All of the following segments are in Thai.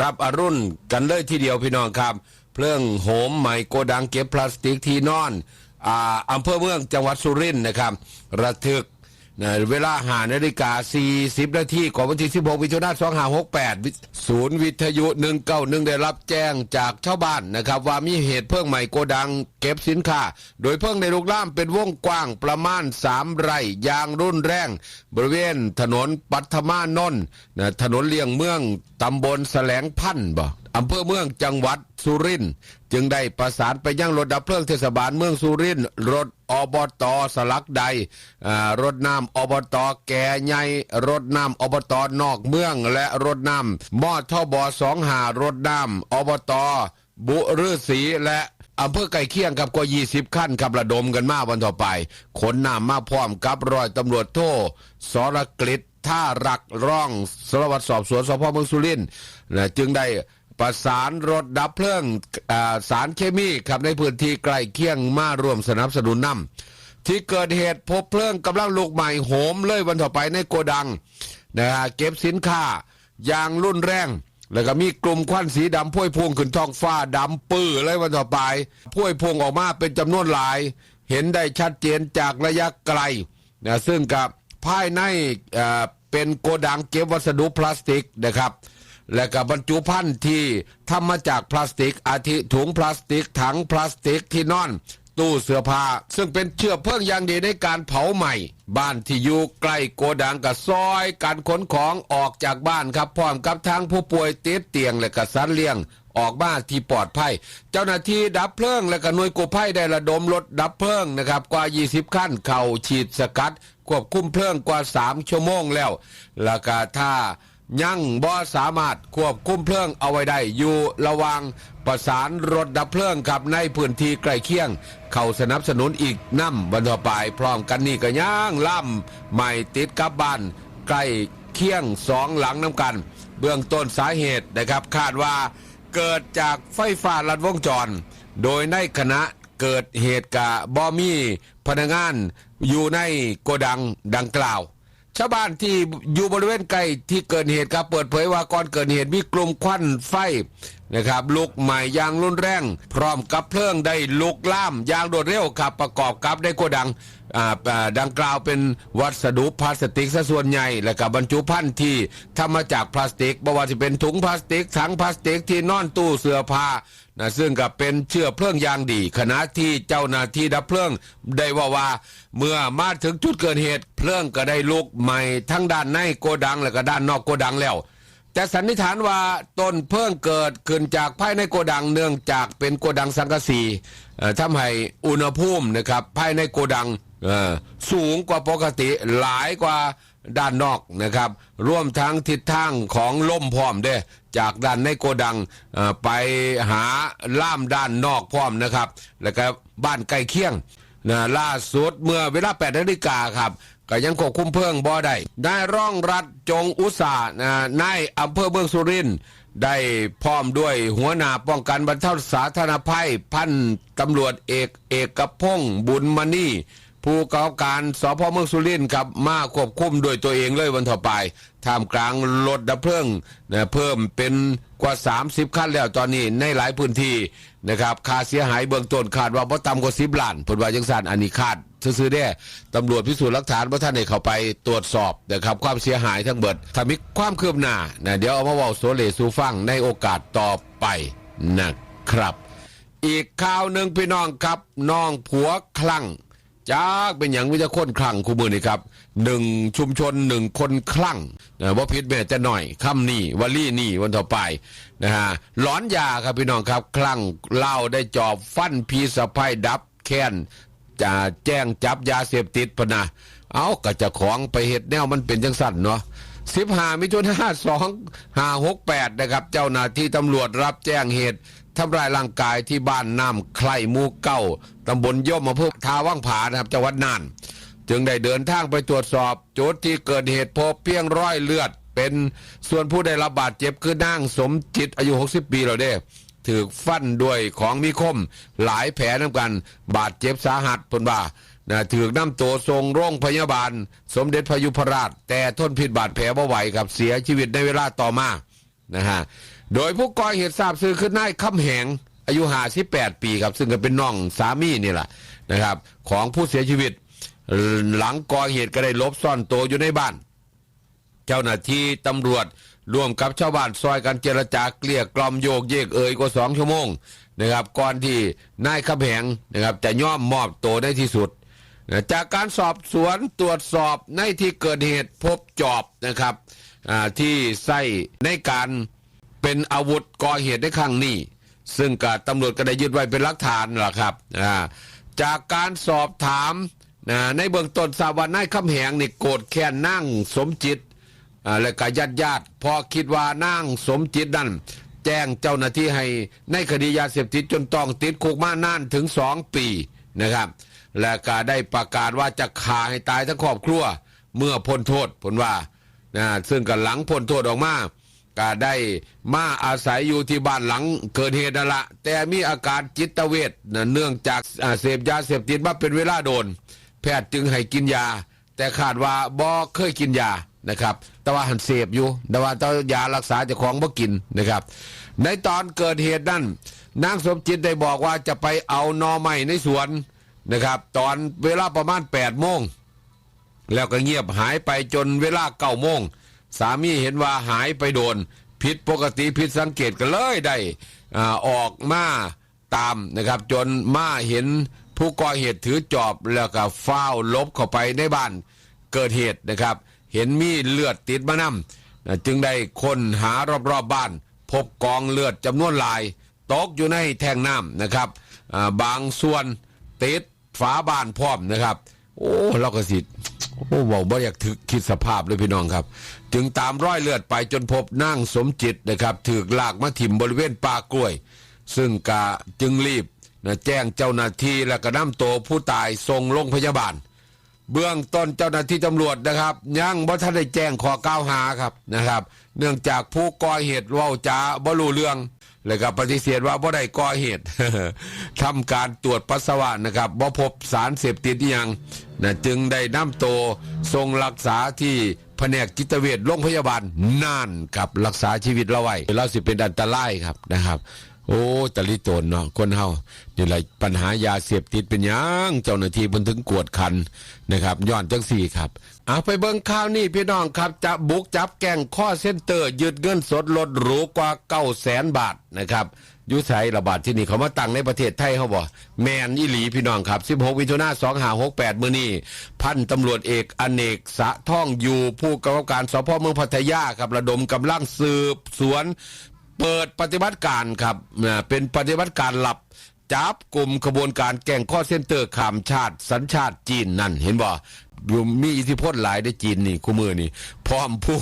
รับอรุณกันเลยทีเดียวพี่น้องครับ เพลิงโหมใหม่โกดังเก็บพลาสติกที่นอนอ่าอำเภอเมืองจังหวัดสุรินทร์นะครับ ระทึก นะเวลาหานาฬิกา 40 นาทีของวันที่ 16มิถุนายน2568 ศูนย์วิทยุ 191 ได้รับแจ้งจากชาวบ้านนะครับ ว่ามีเหตุเพลิงใหม่โกดังเก็บสินค้า โดยเพลิงในลุกลามเป็นวงกว้างประมาณ 3 ไร่ยางรุนแรง บริเวณถนนปัทมานนท์นะถนนเลี่ยงเมืองตำบลแสลงพันธ์บ่ อำเภอเมืองจังหวัดสุรินทร์จึงได้ประสานไปยังรถดับเพลิงเทศบาลเมืองสุรินทร์รถอบตสลักใดรถน้ำอบตแก่ใหญ่รถน้ำอบตนอกเมือง และรถน้ำมอทบสองหารถน้ำอบตบุรือศีและอำเภอไก่เคียงครับกว่า20 ขั้นครับระดมกันมาวันต่อไป ขนน้ำมาพร้อมกับรอยตำรวจโทสรกฤษท่ารักร่องสารวัตรสอบสวนสพเมืองสุรินทร์จึงได้ ประสานรถดับเพลิงสารเคมีครับในพื้นที่ใกล้เคียงมาร่วมสนับสนุนนำที่เกิดเหตุพบเพลิงกำลังลุกใหม่โหมเลยวันต่อไปในโกดังนะฮะเก็บสินค้าอย่างรุนแรง แล้วก็มีกลุ่มควันสีดำพวยพวงขึ้นท้องฟ้าดำปื้อเลยวันต่อไปพวยพวงออกมาเป็นจำนวนหลาย เห็นได้ชัดเจนจากระยะไกลนะซึ่งกับภายในเป็นโกดังเก็บวัสดุพลาสติกนะครับ และกับบรรจุภัณฑ์ที่ทำมาจากพลาสติก อาทิถุงพลาสติก ถังพลาสติกที่นอน ตู้เสื้อผ้า ซึ่งเป็นเชื้อเพลิงอย่างดีในการเผาใหม่ บ้านที่อยู่ใกล้โกดังกับซอย การขนของออกจากบ้านครับพร้อมกับทางผู้ป่วยติดเตียงและกับสัตว์เลี้ยงออกมาที่ปลอดภัย เจ้าหน้าที่ดับเพลิง และก็หน่วยกู้ภัยได้ระดมรถดับเพลิงนะครับกว่า 20 ขั้นเข่าฉีดสกัด ควบคุมเพลิงกว่า 3 ชั่วโมงแล้ว แล้วก็ถ้า ยังบ่สามารถควบคุมเพลิงเอาไว้ได้อยู่ระวังประสานรถดับเพลิงครับในพื้นที่ใกล้เคียง เข้าสนับสนุนอีกน้ำบรรทอไปพร้อมกันนี่ก็ย่างล่ำใหม่ติดกับบ้านใกล้เคียงสองหลังน้ำกัน เบื้องต้นสาเหตุนะครับคาดว่าเกิดจากไฟฟ้าลัดวงจร โดยในคณะเกิดเหตุกะบอมีพนักงานอยู่ในโกดังดังกล่าว ชาวบ้านที่อยู่บริเวณใกล้ที่เกิดเหตุครับเปิดเผยว่าก่อนเกิดเหตุมีกลุ่มควันไฟนะครับลุกใหม่อยางรุนแรง พร้อมกับเพลิงได้ลุกล่ามอยางรวดเร็วครับประกอบกับได้โกดังดังกล่าวเป็นวัสดุพลาสติกซะส่วนใหญ่ และกับบรรจุภัณฑ์ที่ทำมาจากพลาสติกไม่ว่าจะเป็นถุงพลาสติกถังพลาสติกที่นอนตู้เสื้อผ้า นะซึ่งก็เป็นเชื้อเพลิงอย่างดี ขณะที่เจ้าหน้าที่ดับเพลิงได้ว่าว่า เมื่อมาถึงจุดเกิดเหตุ เพลิงก็ได้ลุกใหม่ทั้งด้านในโกดังและก็ด้านนอกโกดังแล้ว แต่สันนิษฐานว่าต้นเพลิงเกิดขึ้นจากภายในโกดังเนื่องจากเป็นโกดังสังกะสีเอ่อทำให้อุณหภูมินะครับภายในโกดังสูงกว่าปกติหลายกว่าด้านนอกนะครับ ร่วมทั้งทิศทางของลมพร้อมเด้จากด้านในโกดังไปหาล่ามด้านนอกพร้อมนะครับ แล้วก็บ้านใกล้เคียงนะล่าสุดเมื่อเวลา8นาฬิกาครับก็ยังควบคุมเพลิงบ่ได้ได้ร่องรัฐจงอุตสาห์นะนายอำเภอเมืองสุรินได้พร้อมด้วยหัวหน้าป้องกันบรรเทาสาธารณภัย พันตำรวจเอกเอกพงศ์บุญมณีผู้กำกับการสพเมืองสุรินทร์ครับมาควบคุมโดวยตัวเองเลยวันต่อไป ท่ามกลางรถดับเพลิงนะเพิ่มเป็นกว่า 30 คันแล้วตอนนี้ในหลายพื้นที่นะครับค่าเสียหายเบื้องต้นคาดว่าบ่ต่ำกว่า10ล้านผลว่าจังสันอันนี้คาดซื้อๆได้ตำรวจพิสูจน์หลักฐานว่าท่านได้เข้าไปตรวจสอบนะครับความเสียหายทั้งเบิดถ้ามีความคืบหน้านะเดี๋ยวเอามาเว้าโซเลสูฟังในโอกาสต่อไปนะครับ อีกข่าวหนึ่งพี่น้องครับน้องผัวคลั่งจากเป็นอย่างวิจคนคลั่งคู่มือนี่ครับ หนึ่งชุมชนหนึ่งคนคลั่งนะว่าพิษแม่จะหน่อยคำนี่วลี่นี่วันต่อไปนะฮะหลอนยาครับพี่น้องครับ คลั่งเหล้าได้จอบฟันพีสะพายดับแค้นจะแจ้งจับยาเสพติดพนะเอากระจะของไปเหตุแนวมันเป็นจังสั่นเนาะสิบห้ามิถุนายนสองห้าหกแปดนะครับ เจ้าหน้าที่ตำรวจรับแจ้งเหตุทำร้ายร่างกายที่บ้านน้ำไคร่มูเก้าตำบลย่อมอำเภอทาว่างผานะครับจังหวัดน่าน จึงได้เดินทางไปตรวจสอบ จุดที่เกิดเหตุพบเพียงร้อยเลือด เป็นส่วนผู้ได้รับบาดเจ็บคือนางสมจิตอายุ 60 ปีแล้วเด้ถูกฟันด้วยของมีคม หลายแผลน้ำกัน บาดเจ็บสาหัสพนว่านะถือนำตัวส่งโรงพยาบาล สมเด็จพยุพราช แต่ทนพิษบาดแผลบ่ไหวครับเสียชีวิตในเวลาต่อมานะฮะโดยผู้ก่อเหตุทราบซื้อคือนายคำแหงอายุ58ปีครับ ซึ่งก็เป็นน้องสามีนี่แหละนะครับ ของผู้เสียชีวิต หลังก่อเหตุก็ได้ลบซ่อนตัวอยู่ในบ้าน เจ้าหน้าที่ตำรวจร่วมกับชาวบ้านซอยกันเจรจาเกลี้ยกล่อมโยกเยกเอ่ยกว่าสองชั่วโมงนะครับ ก่อนที่นายขับแหงนะครับจะย่อมมอบตัวได้ที่สุดนะจากการสอบสวนตรวจสอบในที่เกิดเหตุพบจอบนะครับที่ใส่ในการเป็นอาวุธก่อเหตุในครั้งนี้ ซึ่งการตำรวจก็ได้ยึดไว้เป็นหลักฐานล่ะครับจากการสอบถาม นะในเบื้องต้นทราบว่านายคำแหงนี่โกรธแค้นนั่งสมจิตอ่าและก็ญาติญาติพอคิดว่านางสมจิตนั่นแจ้งเจ้าหน้าที่ให้ในคดียาเสพติดจนต้องติดคุกมานานถึงสองปีนะครับ และก็ได้ประกาศว่าจะฆ่าให้ตายทั้งครอบครัวเมื่อพ้นโทษผลว่านะซึ่งกันหลังพ้นโทษออกมาก็ได้มาอาศัยอยู่ที่บ้านหลังเกิดเหตุนั่นละแต่มีอาการจิตเวชนะเนื่องจากเสพยาเสพติดมาเป็นเวลาโดน แพทย์จึงให้กินยา แต่คาดว่าบ่เคยกินยานะครับ แต่ว่าหันเสพอยู่ แต่ว่าต้องยารักษาเจ้าของบ่กินนะครับ ในตอนเกิดเหตุนั้นนางสมจิตได้บอกว่าจะไปเอานอไม้ในสวนนะครับ ตอนเวลาประมาณ8โมงแล้วก็เงียบหายไปจนเวลาเก้าโมงสามีเห็นว่าหายไปโดน ผิดปกติผิดสังเกตก็เลยได้อออกมาตามนะครับ จนมาเห็น ผู้ก่อเหตุถือจอบแล้วก็ฟ้าลบเข้าไปในบ้านเกิดเหตุนะครับ เห็นมีเลือดติดมานำจึงได้ค้นหารอบๆบบ้าน พบกองเลือดจำนวนหลาย ตกอยู่ในแทงน้ำนะครับบางส่วนติดฝาบ้านพร้อมนะครับ โอ้เราก็สิโอ้บอกบ่อยากถึกคิดสภาพเลยพี่น้องครับ จึงตามร้อยเลือดไปจนพบนั่งสมจิตนะครับ ถือลากมาถิ่มบริเวณป่ากล้วย ซึ่งกะจึงรีบ แจ้งเจ้าหน้าที่และก็นำตัวผู้ตายส่งโรงพยาบาล เบื้องต้นเจ้าหน้าที่ตำรวจนะครับ ยังบ่ทันได้แจ้งข้อกล่าวหาครับนะครับ เนื่องจากผู้ก่อเหตุเว้าจาบ่รู้เรื่องเลยก็ปฏิเสธว่าบ่ได้ก่อเหตุทำการตรวจปัสสาวะนะครับบ่พบสารเสพติดอหยังนะจึงได้นำตัวส่งรักษาที่แผนกจิตเวชโรงพยาบาลน่านครับรักษาชีวิตเราไว้เราสิเป็นอันตรายครับนะครับ โอ้ตะลิโตนเนาะคนเฮานี่แหละปัญหายาเสพติดเป็นยังเจ้าหน้าที่เพิ่นถึงกวดขันนะครับย้อนจังสี่ครับ เอาไปเบิ่งข่าวนี่พี่น้องครับจะบุกจับแก๊งข้อเซ็นเตอร์ยึดเงินสดรถหรูกว่าเก้าแสนบาทนะครับยุไสระบาดที่นี่เขามาตั้งในประเทศไทยเขาบ่แมนอีหลีพี่น้องครับ 16มิถุนา2568 มื้อนี้พันตำรวจเอกอเนกสะท่องอยู่ผู้กำกับการสพเมืองพัทยาครับระดมกำลังสืบสวน เปิดปฏิบัติการครับเป็นปฏิบัติการหลับจับกลุ่มขบวนการแก่งข้อเส้นเตอร์ขามชาติ สัญชาติจีนนั่นเห็นบ่อยู่มีอิทธิพลหลายในจีนนี่คู่มือนี่พร้อมผู้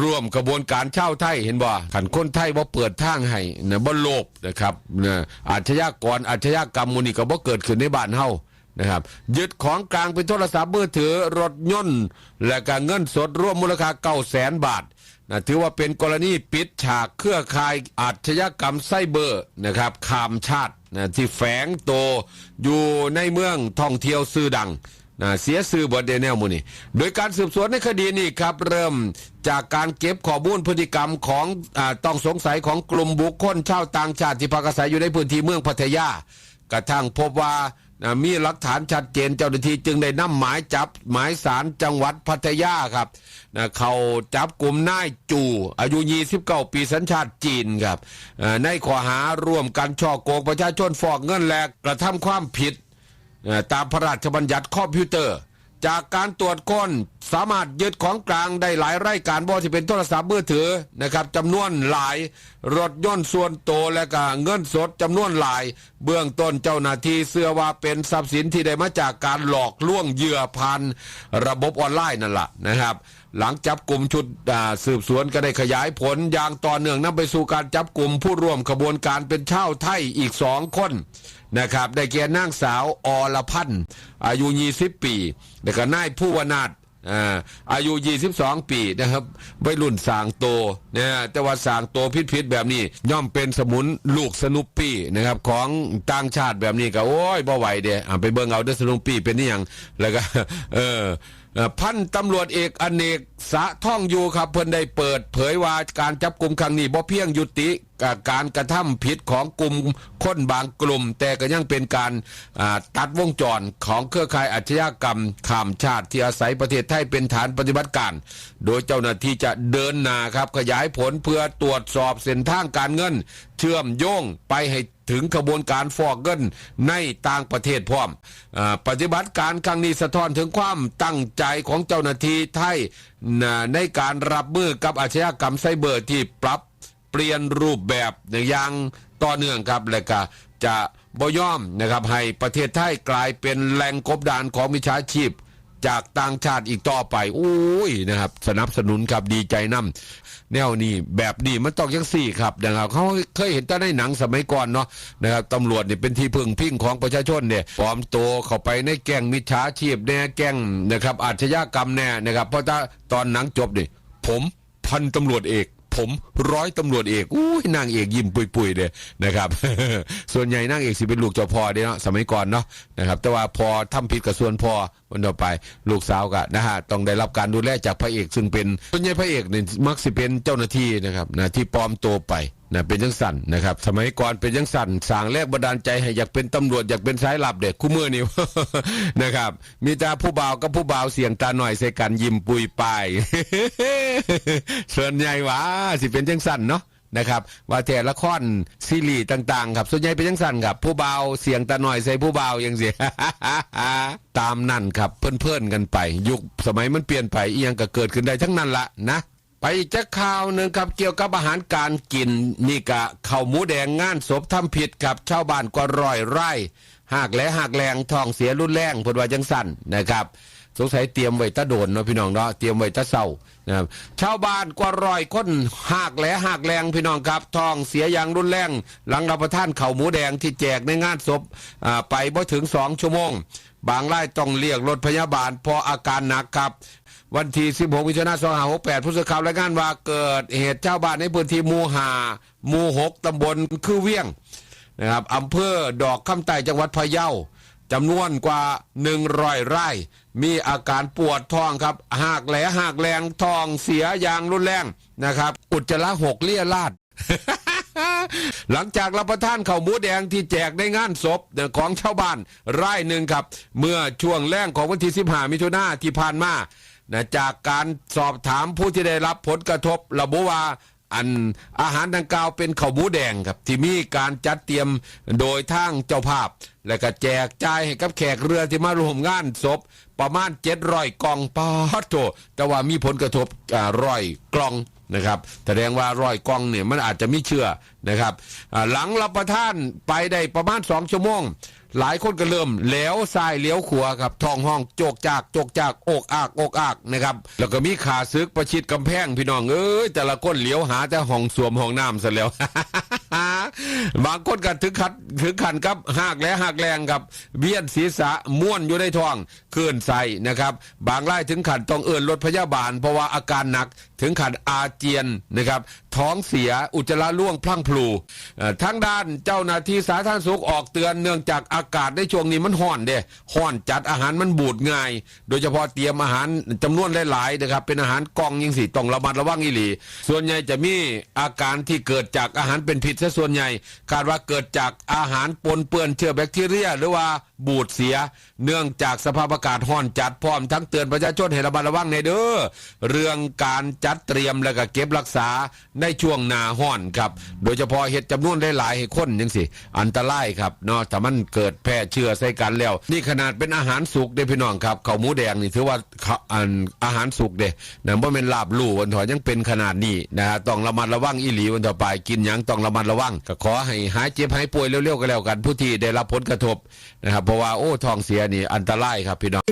ร่วมขบวนการเช่าไทยเห็นบ่ขันคนไทยบ่าเปิดทางให้นะบ่โลภนะครับนะอาชญากรอาชญากรรมมูนี่ก็บ่เกิดขึ้นในบ้านเฮา นะครับยึดของกลางเป็นโทรศัพท์มือถือรถยนต์ และก็เงินสดร่วมมูลค่าเก้าแสนบาทนะถือว่าเป็นกรณีปิดฉากเครือข่ายอาชญากรรมไซเบอร์นะครับขามชาตินะที่แฝงโตวอยู่ในเมืองท่องเที่ยวซื่อดังนะเสียสื่อบทเดนแนลมูนี่โดยการสืบสวนในคดีนี้ครับ เริ่มจากการเก็บข้อมูลพฤติกรรมของอต้องสงสัยของกลุ่มบุคคลชาวต่างชาติที่พักอาศัยอยู่ในพื้นที่เมืองพัทยากระทั่งพบว่า นะมีหลักฐานชัดเจนเจ้าหน้าที่จึงได้นำหมายจับหมายสารจังหวัดพัทยาครับนะเขาจับกลุ่มนายจูอายุ 29 ปีสัญชาติจีนครับในข้อหาร่วมกันช่อโกงประชาชนฟอกเงินและกระทำความผิดตามพระราชบัญญัติคอมพิวเตอร์ จากการตรวจค้นสามารถยึดของกลางได้หลายรายการบ่ที่เป็นโทรศัพท์มือถือนะครับจำนวนหลาย รถยนต์ส่วนตัวและก็เงินสดจำนวนหลาย เบื้องต้นเจ้าหน้าที่เชื่อว่าเป็นทรัพย์สินที่ได้มาจากการหลอกล่วงเหยื่อผ่านระบบออนไลน์นั่นแหละนะครับ หลังจับกลุ่มชุดสืบสวนก็ได้ขยายผลอย่างต่อเนื่องนำไปสู่การจับกลุ่มผู้ร่วมขบวนการเป็นชาวไทยอีกสองคน นะครับ ได้แก่นางสาวอรพันธ์อายุ 20 ปีแล้วก็นายผู้วนาดอายุ 22 ปีนะครับวัยรุ่นสางโตนะแต่ว่าสางโตพิษๆแบบนี้ย่อมเป็นสมุนลูกสนุปปี้นะครับของต่างชาติแบบนี้ก็โอ้ยบ่ไหวเด้อ่าไปเบิ่งเอาเด้อสนุปปี้เป็นนี่ยังแล้วก็เออ พันตำรวจเอกอเนกสะท่องอยู่ครับ เพิ่นได้เปิด เผยว่าการจับกลุ่มครั้งนี้บ่เพียงยุติการกระทำผิดของกลุ่มคนบางกลุ่ม แต่ก็ยังเป็นการตัดวงจรของเครือข่ายอาชญากรรมข้ามชาติที่อาศัยประเทศไทยเป็นฐานปฏิบัติการ โดยเจ้าหน้าที่จะเดินหน้าครับขยายผลเพื่อตรวจสอบเส้นทางการเงิน เชื่อมโยงไปให้ถึงขบวนการฟอกเงินในต่างประเทศพร้อมอปฏิบัติการครั้งนี้สะท้อนถึงความตั้งใจของเจ้าหน้าที่ไทยในการรับมือกับอาชญากรรมไซเบอร์ที่ปรับเปลี่ยนรูปแบบอย่างต่อเนื่องครับและก็จะบ่ย่อมนะครับให้ประเทศไทยกลายเป็นแหล่งกบดานของมิจฉาชีพ จากต่างชาติอีกต่อไปอุ้ยนะครับ สนับสนุนครับดีใจนํแนวนี้แบบนี้มันต้องยังสี่ครับนะครับเขาเคยเห็นแต่ในหนังสมัยก่อนเนาะนะครับตำรวจเนี่ยเป็นที่พึ่งพิงของประชาชนเนี่ยปลอมตัวเข้าไปในแก๊งมิจฉาชีพแน่แก๊งนะครับอาชญากรรมแน่นะครับเพราะถ้าตอนหนังจบนี่ผมพันตำรวจเอก ผมร้อยตำรวจเอกอุ้ยนางเอกยิ้มปุยๆเลยนะครับ ส่วนใหญ่นางเอกสิเป็นลูกเจ้าพ่อเด้เนาะสมัยก่อนเนาะนะครับ แต่ว่าพอทำผิดกับส่วนพ่อวันต่อไปลูกสาวก็นะฮะต้องได้รับการดูแลจากพระเอกซึ่งเป็นส่วนใหญ่พระเอกเนี่ยมักสิเป็นเจ้าหน้าที่นะครับนะที่ปลอมตัวไป นะเป็นจังสั่นนะครับ สมัยก่อนเป็นจังสั่นสางแรกบันดาลใจให้อยากเป็นตำรวจอยากเป็นสายลับเด็กคู่มือนี่นะครับ มีต่ผู้บ่าวกับผู้บ่าวเสียงตาหน่อยใส่กันยิ้มปุยปายส่วนใหญ่ว่าสิเป็นจังสั่นเนาะนะครับว่าแต่ละครซีรีส์ต่าง ๆ ครับส่วนใหญ่เป็นจังสั่นครับ ผู้เบาเสียงตาหน่อยใส่ผู้เบาวยังสิตามนั่นครับเพื่อนๆกันไป ยุคสมัยมันเปลี่ยนไปอียังก็เกิดขึ้นได้ทั้งนั้นละนะ ไปอีกจะข่าวหนึ่งครับเกี่ยวกับอาหารการกิน นี่กะข้าวหมูแดงงานศพทำผิดกับชาวบ้านกว่าร้อยไร่หากและหากแรงทองเสียรุนแรงเพนว่าจังสั่นนะครับ สงสัยเตรียมไว้ตะโดนเนาะพี่น้องเนาะเตรียมไว้ตะเศร้านะครับชาวบ้านกว่าร้อยคนหากและหากแรงพี่น้องครับทองเสียอย่างรุนแรง หลังรับประทานเข้าหมูแดงที่แจกในงานศพไปบ่ถึงสองชั่วโมงบางรายต้องเรียกรถพยาบาลเพราะอาการหนักครับ วันที่ 16มิถุนายน2568ผู้สื่อข่าวรายงานว่าเกิดเหตุชาบ้านในพื้นที่หมู่หาหมู่หกตำบลคือเวียงนะครับอำเภอดอกคำไต่จังหวัดพะเยาจำนวนกว่า 100ไร่ มีอาการปวดท้องครับ หากแหลหากแรงท้องเสียอย่างรุนแรงนะครับ อุจจาระหกเลี่ยราดหลังจากรับประทานข้าวหมูแดงที่แจกในงานศพของชาวบ้านไร่หนึ่งครับ เมื่อช่วงแรงของวันที่ 15 มิถุนายนที่ผ่านมา นะจากการสอบถามผู้ที่ได้รับผลกระทบระบุว่าอันอาหารดังกล่าวเป็นข้าวหมูแดงครับ ที่มีการจัดเตรียมโดยทางเจ้าภาพ และก็แจกจ่ายให้กับแขกเรือที่มาร่วมงานศพ ประมาณ700กล่องปาโตแต่ว่ามีผลกระทบร้อยกล่องนะครับแสดงว่าร้อยกล่องเนี่ยมันอาจจะไม่เชื่อนะครับหลังรับประทานไปได้ประมาณสองชั่วโมง หลายคนก็เริ่มเหลวซ้ายเลี้ยวขวาครับท้องห้องโจกจากโจกจากอกอากอกอากนะครับแล้วก็มีขาซึกประชิดกำแพงพี่น้องเอ้ยแต่ละคนเลี้ยวหาแต่ห้องสวมห้องน้ำซะแล้วบางคนก็ถึงขัดถึงขันครับหากและหากแรงครับเวียนศีรษะม้วนอยู่ในท้องเคลื่อนใส่นะครับ บางรายถึงขันต้องเอื้อนรถพยาบาล เพราะว่าอาการหนักถึงขันอาเจียนนะครับ ท้องเสียอุจจาระร่วงพลั่งพลูเอ่อทางด้านเจ้าหน้าที่สาธารณสุขออกเตือนเนื่องจากอากาศในช่วงนี้มันห้อนเด้ห้อนจัดอาหารมันบูดง่าย โดยเฉพาะเตรียมอาหารจำนวนหลายๆนะครับเป็นอาหารกองยิงสิต้องระมัดระวังอีหลี ส่วนใหญ่จะมีอาการที่เกิดจากอาหารเป็นพิษซะส่วนใหญ่คาดว่าเกิดจากอาหารปนเปื้อนเชื้อแบคทีเรีย หรือว่า บูดเสีย เนื่องจากสภาพอากาศห้อนจัดพร้อมทั้งเตือนประชาชนให้ระมัดระวังในเด้อเรื่องการจัดเตรียมและก็เก็บรักษาในช่วงหนาห้อนครับ โดยเฉพาะเห็ดจำนวนหลายๆให้คนยังสิ อันตรายครับเนาะถ้ามันเกิดแพร่เชื้อใส่กันแล้ว นี่ขนาดเป็นอาหารสุกเด้พี่น้องครับข้าวหมูแดงนี่ถือว่าข้าอันอาหารสุกเด้นะบ่เป็นลาบลู่วันถอยังเป็นขนาดนี้นะฮะต้องระมัดระวังอีหลีวันต่อไปกินหยังต้องระมัดระวังก็ขอให้หายเจ็บหายป่วยเร็วๆก็แล้วกันผู้ที่ได้รับผลกระทบนะครับราะว่าโอ้ทองเสียนี่อันตรายครับพี่น้อง